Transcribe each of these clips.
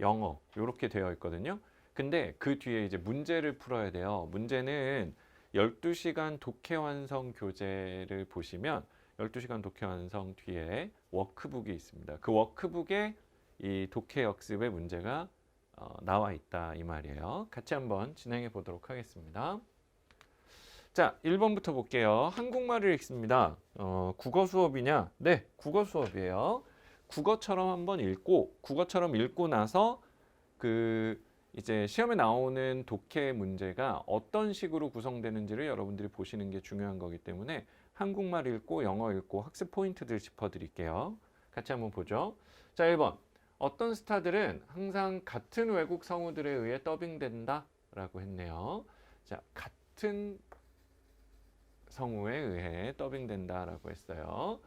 영어 이렇게 되어 있거든요. 근데 그 뒤에 이제 문제를 풀어야 돼요. 문제는 12시간 독해 완성 교재를 보시면 12시간 독해 완성 뒤에 워크북이 있습니다. 그 워크북에 이 독해 역습의 문제가 어, 나와 있다 이 말이에요. 같이 한번 진행해 보도록 하겠습니다. 자, 1번부터 볼게요. 한국말을 읽습니다. 어, 국어 수업이냐? 네, 국어 수업이에요. 국어처럼 한번 읽고 국어처럼 읽고 나서 그 이제 시험에 나오는 독해 문제가 어떤 식으로 구성되는지를 여러분들이 보시는 게 중요한 거기 때문에 한국말 읽고 영어 읽고 학습 포인트들 짚어 드릴게요. 같이 한번 보죠. 자, 1번. 어떤 스타들은 항상 같은 외국 성우들에 의해 더빙된다 라고 했네요. 자, 같은 성우에 의해 더빙된다 라고 했어요.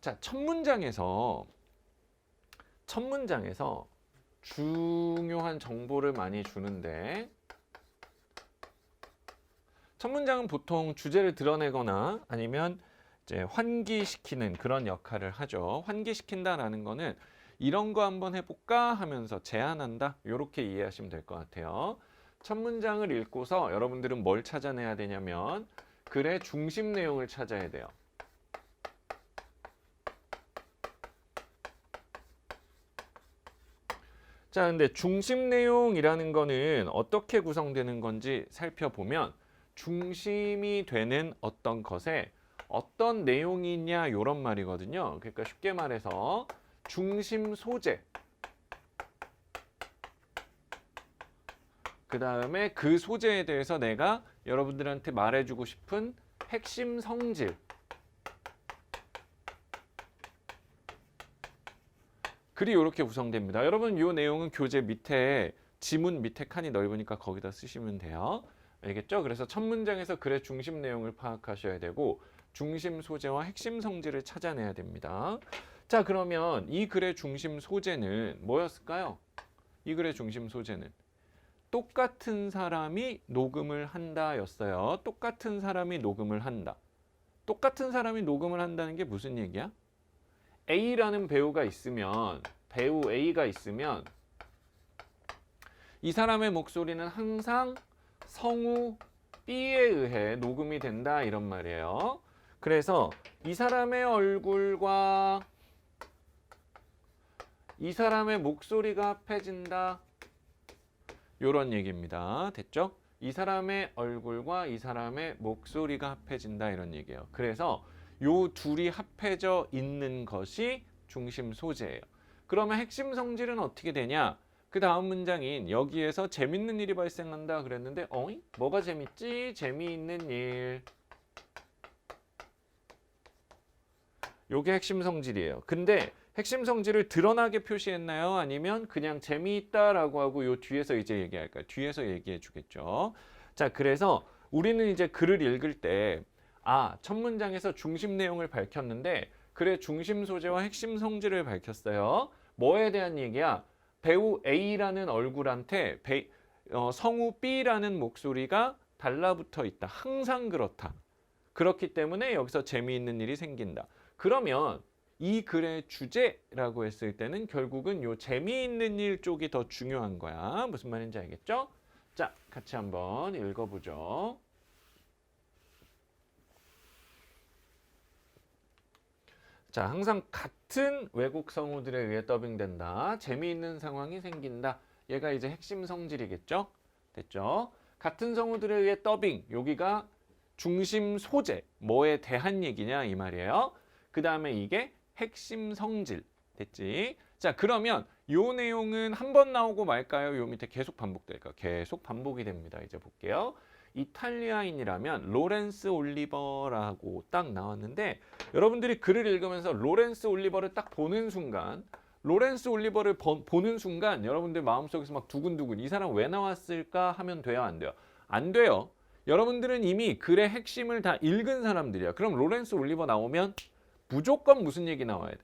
자, 첫 문장에서 첫 문장에서 중요한 정보를 많이 주는데 첫 문장은 보통 주제를 드러내거나 아니면 이제 환기시키는 그런 역할을 하죠. 환기시킨다라는 거는 이런 거 한번 해볼까 하면서 제안한다. 이렇게 이해하시면 될 것 같아요. 첫 문장을 읽고서 여러분들은 뭘 찾아내야 되냐면 글의 중심 내용을 찾아야 돼요. 자, 근데 중심 내용이라는 거는 어떻게 구성되는 건지 살펴보면 중심이 되는 어떤 것에 어떤 내용이 있냐 이런 말이거든요. 그러니까 쉽게 말해서 중심 소재 그 다음에 그 소재에 대해서 내가 여러분들한테 말해주고 싶은 핵심 성질 글이 이렇게 구성됩니다. 여러분 이 내용은 교재 밑에 지문 밑에 칸이 넓으니까 거기다 쓰시면 돼요. 알겠죠? 그래서 첫 문장에서 글의 중심 내용을 파악하셔야 되고 중심 소재와 핵심 성질을 찾아내야 됩니다. 자 그러면 이 글의 중심 소재는 뭐였을까요? 이 글의 중심 소재는 똑같은 사람이 녹음을 한다였어요. 똑같은 사람이 녹음을 한다. 똑같은 사람이 녹음을 한다는 게 무슨 얘기야? A라는 배우가 있으면 배우 A가 있으면 이 사람의 목소리는 항상 성우 B에 의해 녹음이 된다 이런 말이에요. 그래서 이 사람의 얼굴과 이 사람의 목소리가 합해진다. 요런 얘기입니다. 됐죠? 이 사람의 얼굴과 이 사람의 목소리가 합해진다 이런 얘기예요. 그래서 요 둘이 합해져 있는 것이 중심 소재예요. 그러면 핵심 성질은 어떻게 되냐? 그 다음 문장인 여기에서 재밌는 일이 발생한다 그랬는데 어이? 뭐가 재밌지? 재미있는 일. 요게 핵심 성질이에요. 근데 핵심 성질을 드러나게 표시했나요? 아니면 그냥 재미있다라고 하고 요 뒤에서 이제 얘기할까요? 뒤에서 얘기해 주겠죠. 자, 그래서 우리는 이제 글을 읽을 때 아, 첫 문장에서 중심 내용을 밝혔는데 글의 중심 소재와 핵심 성질을 밝혔어요. 뭐에 대한 얘기야? 배우 A라는 얼굴한테 배, 어, 성우 B라는 목소리가 달라붙어 있다. 항상 그렇다. 그렇기 때문에 여기서 재미있는 일이 생긴다. 그러면 이 글의 주제라고 했을 때는 결국은 요 재미있는 일 쪽이 더 중요한 거야. 무슨 말인지 알겠죠? 자, 같이 한번 읽어보죠. 자, 항상 같은 외국 성우들에 의해 더빙된다. 재미있는 상황이 생긴다. 얘가 이제 핵심 성질이겠죠? 됐죠? 같은 성우들에 의해 더빙. 여기가 중심 소재. 뭐에 대한 얘기냐 이 말이에요. 그 다음에 이게 핵심 성질. 됐지? 자, 그러면 요 내용은 한 번 나오고 말까요? 요 밑에 계속 반복될까요? 계속 반복이 됩니다. 이제 볼게요. 이탈리아인이라면 로렌스 올리버라고 딱 나왔는데 여러분들이 글을 읽으면서 로렌스 올리버를 딱 보는 순간 로렌스 올리버를 버- 보는 순간 여러분들 마음속에서 막 두근두근 이 사람 왜 나왔을까 하면 돼요 안 돼요? 안 돼요. 여러분들은 이미 글의 핵심을 다 읽은 사람들이야. 그럼 로렌스 올리버 나오면 무조건 무슨 얘기 나와야 돼?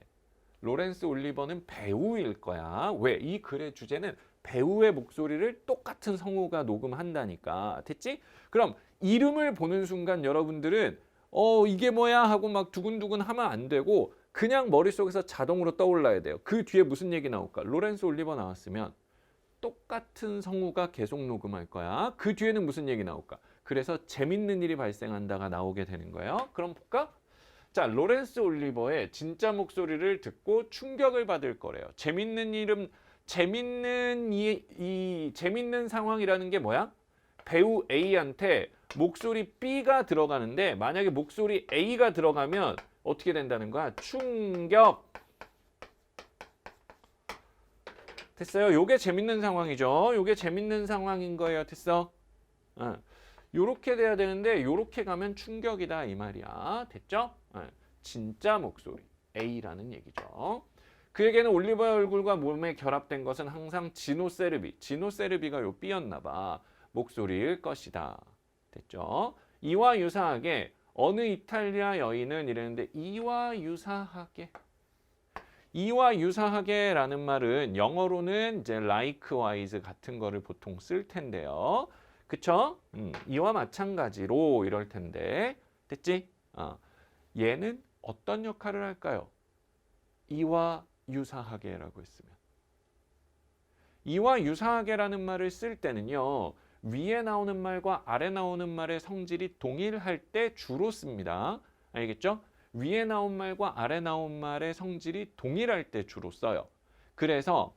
로렌스 올리버는 배우일 거야. 왜? 이 글의 주제는 배우의 목소리를 똑같은 성우가 녹음한다니까. 됐지? 그럼 이름을 보는 순간 여러분들은 어 이게 뭐야 하고 막 두근두근 하면 안 되고 그냥 머릿속에서 자동으로 떠올라야 돼요. 그 뒤에 무슨 얘기 나올까? 로렌스 올리버 나왔으면 똑같은 성우가 계속 녹음할 거야. 그 뒤에는 무슨 얘기 나올까? 그래서 재밌는 일이 발생한다가 나오게 되는 거예요. 그럼 볼까? 자, 로렌스 올리버의 진짜 목소리를 듣고 충격을 받을 거래요. 재밌는 일은 재밌는 이, 이 재밌는 상황이라는 게 뭐야? 배우 A한테 목소리 B가 들어가는데 만약에 목소리 A가 들어가면 어떻게 된다는 거야? 충격. 됐어요. 요게 재밌는 상황이죠. 요게 재밌는 상황인 거예요. 됐어? 어. 요렇게 돼야 되는데 요렇게 가면 충격이다 이 말이야. 됐죠? 어. 진짜 목소리 A라는 얘기죠. 그에게는 올리버의 얼굴과 몸에 결합된 것은 항상 지노세르비. 지노세르비가 요 B였나 봐. 목소리일 것이다. 됐죠? 이와 유사하게 어느 이탈리아 여인은 이랬는데 이와 유사하게 이와 유사하게라는 말은 영어로는 이제 likewise 같은 거를 보통 쓸 텐데요. 그쵸? 음, 이와 마찬가지로 이럴 텐데 됐지? 어. 얘는 어떤 역할을 할까요? 이와 유사하게라고 했으면 이와 유사하게라는 말을 쓸 때는요. 위에 나오는 말과 아래 나오는 말의 성질이 동일할 때 주로 씁니다. 알겠죠? 위에 나온 말과 아래 나온 말의 성질이 동일할 때 주로 써요. 그래서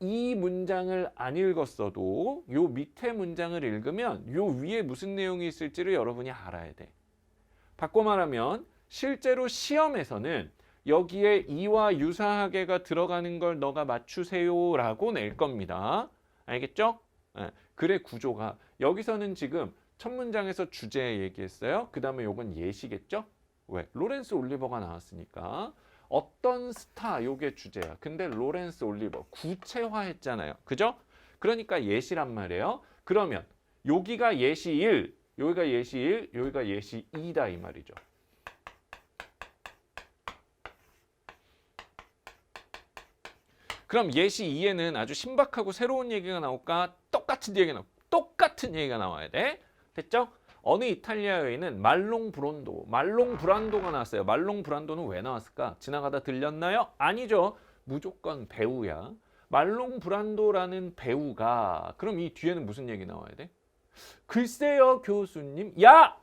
이 문장을 안 읽었어도 요 밑에 문장을 읽으면 요 위에 무슨 내용이 있을지를 여러분이 알아야 돼. 바꿔 말하면 실제로 시험에서는 여기에 이와 유사하게가 들어가는 걸 너가 맞추세요라고 낼 겁니다. 알겠죠? 예, 글의 구조가 여기서는 지금 첫 문장에서 주제 얘기했어요. 그 다음에 요건 예시겠죠? 왜? 로렌스 올리버가 나왔으니까 어떤 스타 요게 주제야. 근데 로렌스 올리버 구체화했잖아요. 그죠? 그러니까 예시란 말이에요. 그러면 여기가 예시 1, 여기가 예시 1, 여기가 예시 2다 이 말이죠. 그럼 예시 2에는 아주 신박하고 새로운 얘기가 나올까? 똑같은 얘기가 나올 똑같은 얘기가 나와야 돼. 됐죠? 어느 이탈리아 여인은 말롱 브론도, 말롱 브란도가 나왔어요. 말롱 브란도는 왜 나왔을까? 지나가다 들렸나요? 아니죠. 무조건 배우야. 말롱 브란도라는 배우가 그럼 이 뒤에는 무슨 얘기 나와야 돼? 글쎄요, 교수님. 야!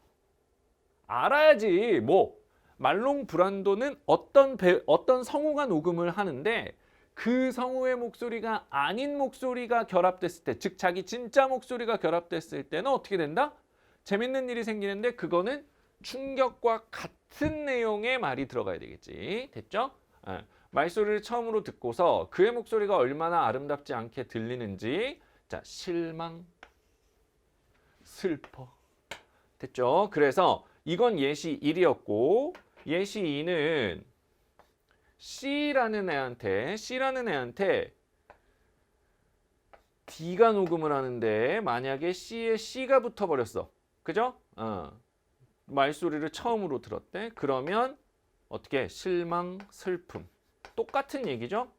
알아야지. 뭐 말롱 브란도는 어떤 배, 어떤 성우가 녹음을 하는데 그 성우의 목소리가 아닌 목소리가 결합됐을 때, 즉 자기 진짜 목소리가 결합됐을 때는 어떻게 된다? 재밌는 일이 생기는데 그거는 충격과 같은 내용의 말이 들어가야 되겠지. 됐죠? 예. 말소리를 처음으로 듣고서 그의 목소리가 얼마나 아름답지 않게 들리는지 자, 실망, 슬퍼. 됐죠? 그래서 이건 예시 1이었고 예시 2는 C라는 애한테 C라는 애한테 D가 녹음을 하는데 만약에 C에 C가 붙어버렸어. 그죠? 어. 말소리를 처음으로 들었대. 그러면 어떻게 실망, 슬픔. 똑같은 얘기죠?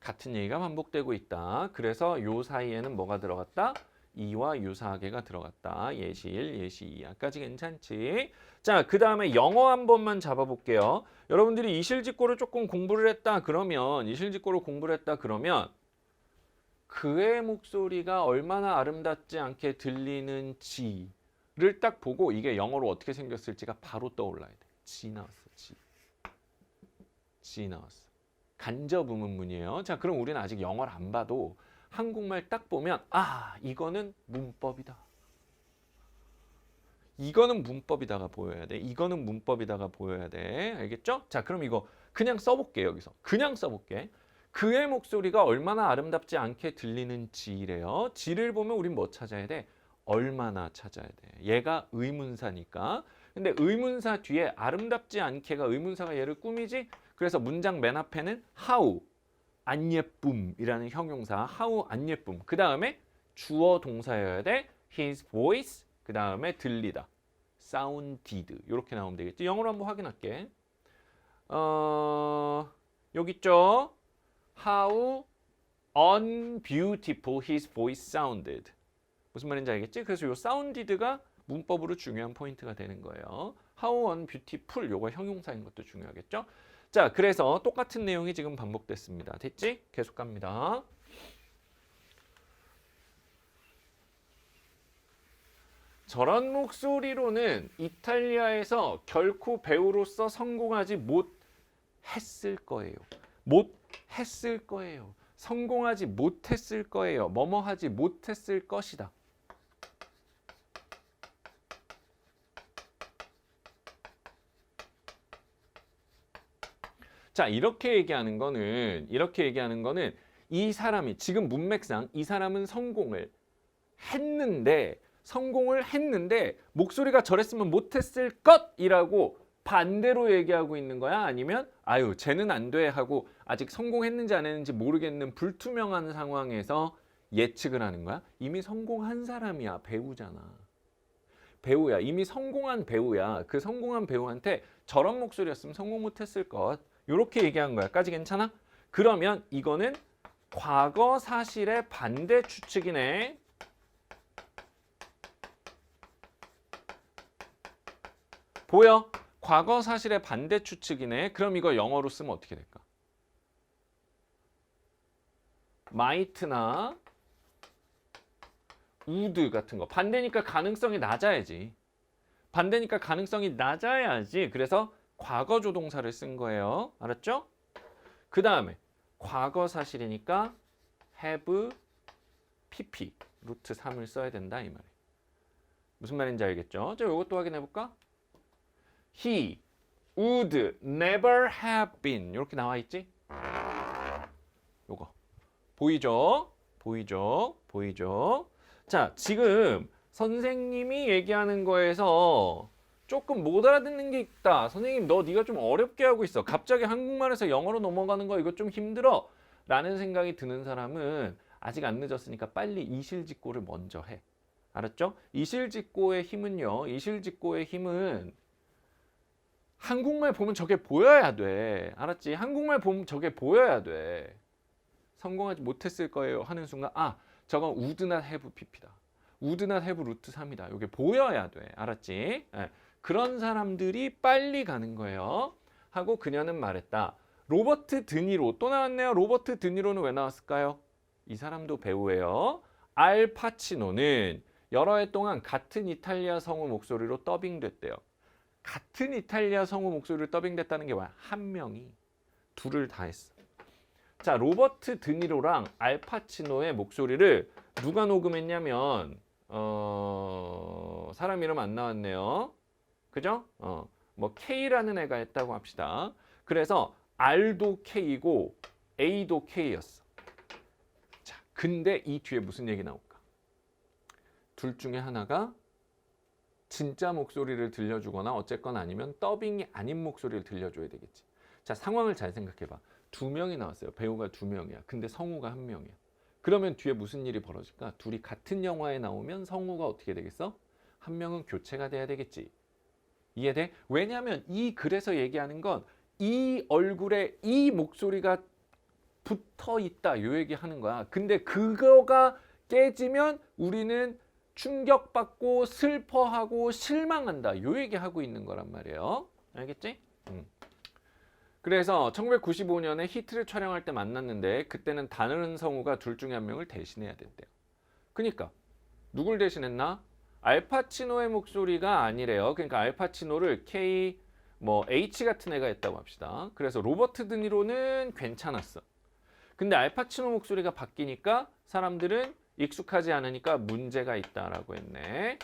같은 얘기가 반복되고 있다. 그래서 요 사이에는 뭐가 들어갔다? 이와 유사하게가 들어갔다. 예시 1, 예시 2. 아까지 괜찮지? 자, 그 다음에 영어 한 번만 잡아볼게요. 여러분들이 이실직고를 조금 공부를 했다 그러면 이실직고를 공부를 했다 그러면 그의 목소리가 얼마나 아름답지 않게 들리는지를 딱 보고 이게 영어로 어떻게 생겼을지가 바로 떠올라야 돼. 지 나왔어. 지. 지 나왔어. 간접 의문문이에요. 자, 그럼 우리는 아직 영어를 안 봐도 한국말 딱 보면 아, 이거는 문법이다. 이거는 문법이다가 보여야 돼. 이거는 문법이다가 보여야 돼. 알겠죠? 자, 그럼 이거 그냥 써볼게 여기서. 그냥 써볼게. 그의 목소리가 얼마나 아름답지 않게 들리는지래요. 지를 보면 우린 뭐 찾아야 돼? 얼마나 찾아야 돼. 얘가 의문사니까. 근데 의문사 뒤에 아름답지 않게가 의문사가 얘를 꾸미지? 그래서 문장 맨 앞에는 how 안 예쁨이라는 형용사 how 안 예쁨. 그 다음에 주어 동사여야 돼. his voice 그 다음에 들리다. sounded 이렇게 나오면 되겠지. 영어로 한번 확인할게. 어, 여기 있죠. How unbeautiful his voice sounded. 무슨 말인지 알겠지? 그래서 이 sounded가 문법으로 중요한 포인트가 되는 거예요. How on beautiful 요거 형용사인 것도 중요하겠죠? 자, 그래서 똑같은 내용이 지금 반복됐습니다. 됐지? 계속 갑니다. 저런 목소리로는 이탈리아에서 결코 배우로서 성공하지 못했을 거예요. 못했을 거예요. 성공하지 못했을 거예요. 뭐뭐 하지 못했을 것이다. 자, 이렇게 얘기하는 거는 이렇게 얘기하는 거는 이 사람이 지금 문맥상 이 사람은 성공을 했는데 성공을 했는데 목소리가 저랬으면 못했을 것이라고 반대로 얘기하고 있는 거야? 아니면 아유 쟤는 안 돼 하고 아직 성공했는지 안 했는지 모르겠는 불투명한 상황에서 예측을 하는 거야? 이미 성공한 사람이야 배우잖아. 배우야 이미 성공한 배우야 그 성공한 배우한테 저런 목소리였으면 성공 못했을 것 이렇게 얘기한 거야 까지 괜찮아? 그러면 이거는 과거 사실의 반대 추측이네. 보여? 과거 사실의 반대 추측이네. 그럼 이거 영어로 쓰면 어떻게 될까? might나 would 같은 거. 반대니까 가능성이 낮아야지. 반대니까 가능성이 낮아야지. 그래서 과거 조동사를 쓴 거예요. 알았죠? 그 다음에 과거 사실이니까 have pp 루트 3을 써야 된다 이 말이에요. 무슨 말인지 알겠죠? 자, 이것도 확인해 볼까? He would never have been 이렇게 나와 있지? 요거 보이죠? 보이죠? 보이죠? 자, 지금 선생님이 얘기하는 거에서 조금 못 알아듣는 게 있다. 선생님, 너 네가 좀 어렵게 하고 있어. 갑자기 한국말에서 영어로 넘어가는 거 이거 좀 힘들어. 라는 생각이 드는 사람은 아직 안 늦었으니까 빨리 이실직고를 먼저 해. 알았죠? 이실직고의 힘은요. 이실직고의 힘은 한국말 보면 저게 보여야 돼. 알았지? 한국말 보면 저게 보여야 돼. 성공하지 못했을 거예요 하는 순간 아 저건 우드나 해브 PP다. 우드나 해브 루트 3이다. 이게 보여야 돼. 알았지? 예. 그런 사람들이 빨리 가는 거예요. 하고 그녀는 말했다. 로버트 드니로 또 나왔네요. 로버트 드니로는 왜 나왔을까요? 이 사람도 배우예요. 알 파치노는 여러 해 동안 같은 이탈리아 성우 목소리로 더빙됐대요. 같은 이탈리아 성우 목소리로 더빙됐다는 게 뭐야? 한 명이 둘을 다 했어. 자, 로버트 드니로랑 알파치노의 목소리를 누가 녹음했냐면 어, 사람 이름 안 나왔네요. 그죠? 어, 뭐 K라는 애가 했다고 합시다. 그래서 R도 K이고 A도 K였어. 자, 근데 이 뒤에 무슨 얘기 나올까? 둘 중에 하나가 진짜 목소리를 들려주거나 어쨌건 아니면 더빙이 아닌 목소리를 들려줘야 되겠지. 자, 상황을 잘 생각해 봐. 두 명이 나왔어요. 배우가 두 명이야. 근데 성우가 한 명이야. 그러면 뒤에 무슨 일이 벌어질까? 둘이 같은 영화에 나오면 성우가 어떻게 되겠어? 한 명은 교체가 돼야 되겠지. 이해돼? 왜냐하면 이 글에서 얘기하는 건 이 얼굴에 이 목소리가 붙어 있다. 요 얘기 하는 거야. 근데 그거가 깨지면 우리는 충격받고 슬퍼하고 실망한다. 요 얘기 하고 있는 거란 말이에요. 알겠지? 음. 그래서 1995년에 히트를 촬영할 때 만났는데 그때는 다른 성우가 둘 중에 한 명을 대신해야 됐대요. 그러니까 누굴 대신했나? 알파치노의 목소리가 아니래요. 그러니까 알파치노를 K 뭐 H 같은 애가 했다고 합시다. 그래서 로버트 드니로는 괜찮았어. 근데 알파치노 목소리가 바뀌니까 사람들은 익숙하지 않으니까 문제가 있다라고 했네.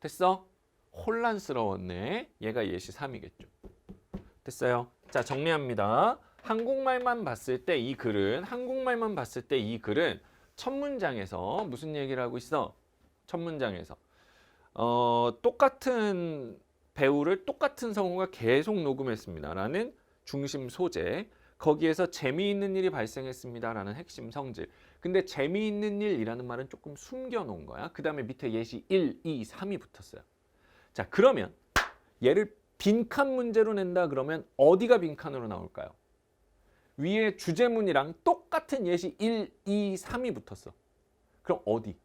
됐어? 혼란스러웠네. 얘가 예시 3이겠죠. 됐어요. 자, 정리합니다. 한국말만 봤을 때 이 글은 한국말만 봤을 때 이 글은 첫 문장에서 무슨 얘기를 하고 있어? 첫 문장에서 어, 똑같은 배우를 똑같은 성우가 계속 녹음했습니다라는 중심 소재. 거기에서 재미있는 일이 발생했습니다라는 핵심 성질. 근데 재미있는 일이라는 말은 조금 숨겨 놓은 거야. 그 다음에 밑에 예시 1, 2, 3이 붙었어요. 자, 그러면 얘를 빈칸 문제로 낸다 그러면 어디가 빈칸으로 나올까요? 위에 주제문이랑 똑같은 예시 1, 2, 3이 붙었어. 그럼 어디?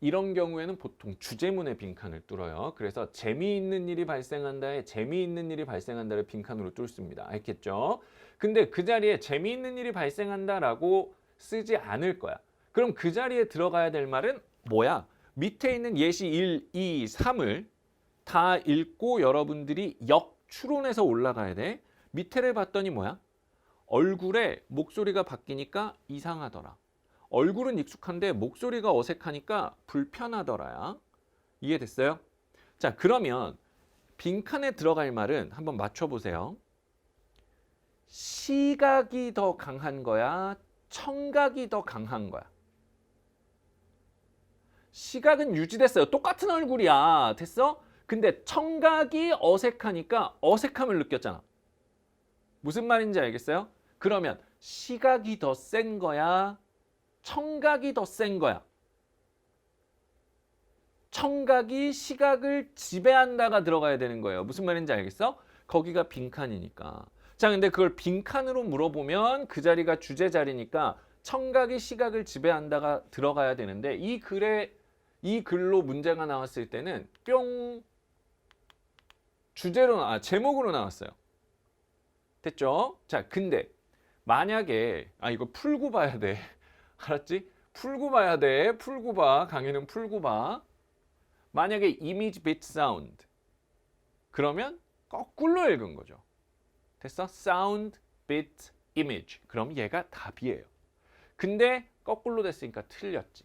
이런 경우에는 보통 주제문의 빈칸을 뚫어요. 그래서 재미있는 일이 발생한다에 재미있는 일이 발생한다를 빈칸으로 뚫습니다. 알겠죠? 근데 그 자리에 재미있는 일이 발생한다라고 쓰지 않을 거야. 그럼 그 자리에 들어가야 될 말은 뭐야? 밑에 있는 예시 1, 2, 3을 다 읽고 여러분들이 역추론해서 올라가야 돼. 밑에를 봤더니 뭐야? 얼굴에 목소리가 바뀌니까 이상하더라. 얼굴은 익숙한데 목소리가 어색하니까 불편하더라야. 이해됐어요? 자, 그러면 빈칸에 들어갈 말은 한번 맞춰보세요. 시각이 더 강한 거야? 청각이 더 강한 거야? 시각은 유지됐어요. 똑같은 얼굴이야. 됐어? 근데 청각이 어색하니까 어색함을 느꼈잖아. 무슨 말인지 알겠어요? 그러면 시각이 더 센 거야? 청각이 더 센 거야? 청각이 시각을 지배한다가 들어가야 되는 거예요. 무슨 말인지 알겠어? 거기가 빈칸이니까. 자, 근데 그걸 빈칸으로 물어보면 그 자리가 주제 자리니까 청각이 시각을 지배한다가 들어가야 되는데 이 글에 이 글로 문제가 나왔을 때는 뿅 주제로 나- 아 제목으로 나왔어요. 됐죠? 자, 근데 만약에 아 이거 풀고 봐야 돼. 알았지? 풀고 봐야 돼. 풀고 봐. 강의는 풀고 봐. 만약에 image bit sound 그러면 거꾸로 읽은 거죠. 됐어? sound bit image. 그럼 얘가 답이에요. 근데 거꾸로 됐으니까 틀렸지.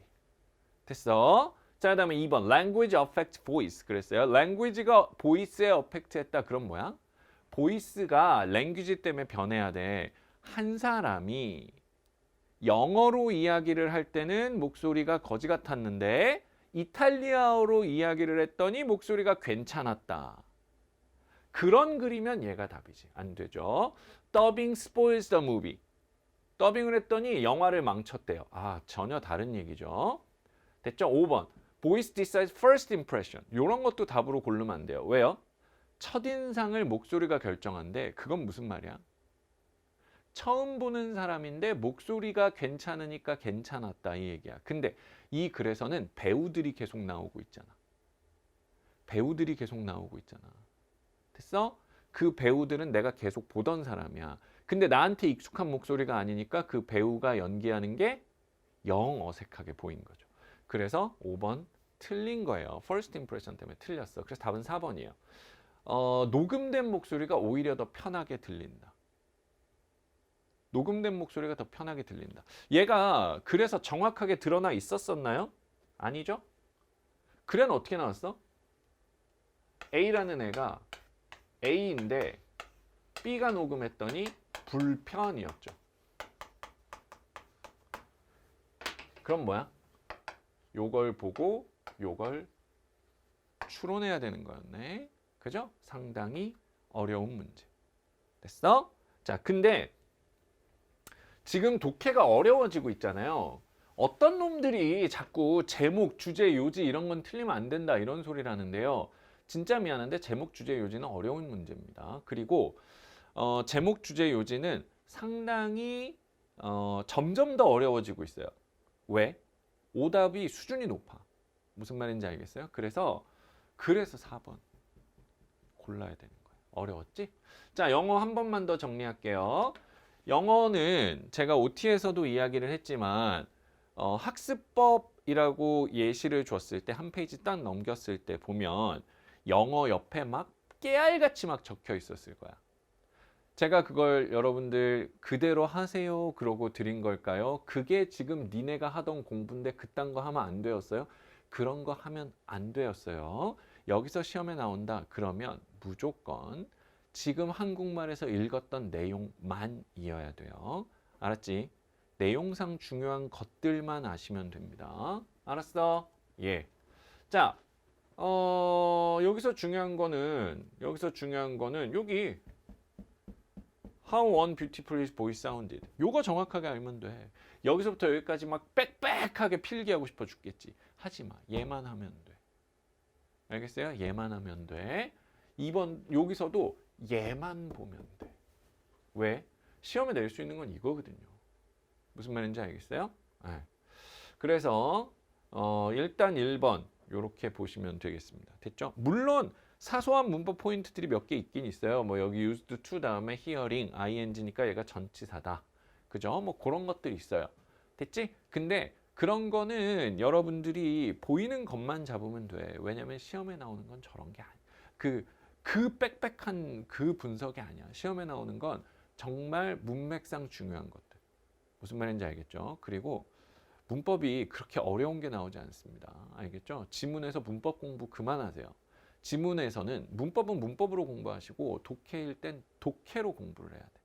됐어? 자, 그다음에 2번 language affect voice 그랬어요. language가 voice에 affect 했다. 그럼 뭐야? voice가 language 때문에 변해야 돼. 한 사람이 영어로 이야기를 할 때는 목소리가 거지 같았는데 이탈리아어로 이야기를 했더니 목소리가 괜찮았다. 그런 글이면 얘가 답이지. 안 되죠. Dubbing spoils the movie. 더빙을 했더니 영화를 망쳤대요. 아, 전혀 다른 얘기죠. 됐죠? 5번. Voice decides first impression. 이런 것도 답으로 고르면 안 돼요. 왜요? 첫인상을 목소리가 결정한데 그건 무슨 말이야? 처음 보는 사람인데 목소리가 괜찮으니까 괜찮았다 이 얘기야. 근데 이 글에서는 배우들이 계속 나오고 있잖아. 배우들이 계속 나오고 있잖아. 됐어? 그 배우들은 내가 계속 보던 사람이야. 근데 나한테 익숙한 목소리가 아니니까 그 배우가 연기하는 게 영 어색하게 보인 거죠. 그래서 5번 틀린 거예요. first impression 때문에 틀렸어. 그래서 답은 4번이에요. 어, 녹음된 목소리가 오히려 더 편하게 들린다. 녹음된 목소리가 더 편하게 들린다. 얘가 그래서 정확하게 드러나 있었었나요? 아니죠? 글에는 어떻게 나왔어? A라는 애가 A인데 B가 녹음했더니 불편이었죠. 그럼 뭐야? 요걸 보고 요걸 추론해야 되는 거였네. 그죠? 상당히 어려운 문제. 됐어? 자, 근데 지금 독해가 어려워지고 있잖아요. 어떤 놈들이 자꾸 제목, 주제, 요지 이런 건 틀리면 안 된다 이런 소리를 하는데요. 진짜 미안한데 제목, 주제, 요지는 어려운 문제입니다. 그리고 어, 제목, 주제, 요지는 상당히 어, 점점 더 어려워지고 있어요. 왜? 오답이 수준이 높아. 무슨 말인지 알겠어요? 그래서 그래서 4번 골라야 되는 거예요. 어려웠지? 자, 영어 한 번만 더 정리할게요. 영어는 제가 OT에서도 이야기를 했지만 어, 학습법이라고 예시를 줬을 때 한 페이지 딱 넘겼을 때 보면 영어 옆에 막 깨알같이 막 적혀 있었을 거야. 제가 그걸 여러분들 그대로 하세요 그러고 드린 걸까요? 그게 지금 니네가 하던 공부인데 그딴 거 하면 안 되었어요? 그런 거 하면 안 되었어요. 여기서 시험에 나온다 그러면 무조건 지금 한국말에서 읽었던 내용만 이어야 돼요. 알았지? 내용상 중요한 것들만 아시면 됩니다. 알았어? 예. 자, 어, 여기서 중요한 거는 여기서 중요한 거는 여기 How one beautiful voice sounded. 요거 정확하게 알면 돼. 여기서부터 여기까지 막 빽빽하게 필기하고 싶어 죽겠지. 하지 마. 얘만 하면 돼. 알겠어요? 얘만 하면 돼. 2번 여기서도 얘만 보면 돼. 왜? 시험에 낼 수 있는 건 이거거든요. 무슨 말인지 알겠어요? 네. 그래서 어, 일단 1번 이렇게 보시면 되겠습니다. 됐죠? 물론 사소한 문법 포인트들이 몇 개 있긴 있어요. 뭐 여기 used to 다음에 hearing, ing니까 얘가 전치사다. 그죠? 뭐 그런 것들이 있어요. 됐지? 근데 그런 거는 여러분들이 보이는 것만 잡으면 돼. 왜냐면 시험에 나오는 건 저런 게 아니야. 그, 그 빽빽한 그 분석이 아니야. 시험에 나오는 건 정말 문맥상 중요한 것들. 무슨 말인지 알겠죠? 그리고 문법이 그렇게 어려운 게 나오지 않습니다. 알겠죠? 지문에서 문법 공부 그만하세요. 지문에서는 문법은 문법으로 공부하시고 독해일 땐 독해로 공부를 해야 돼.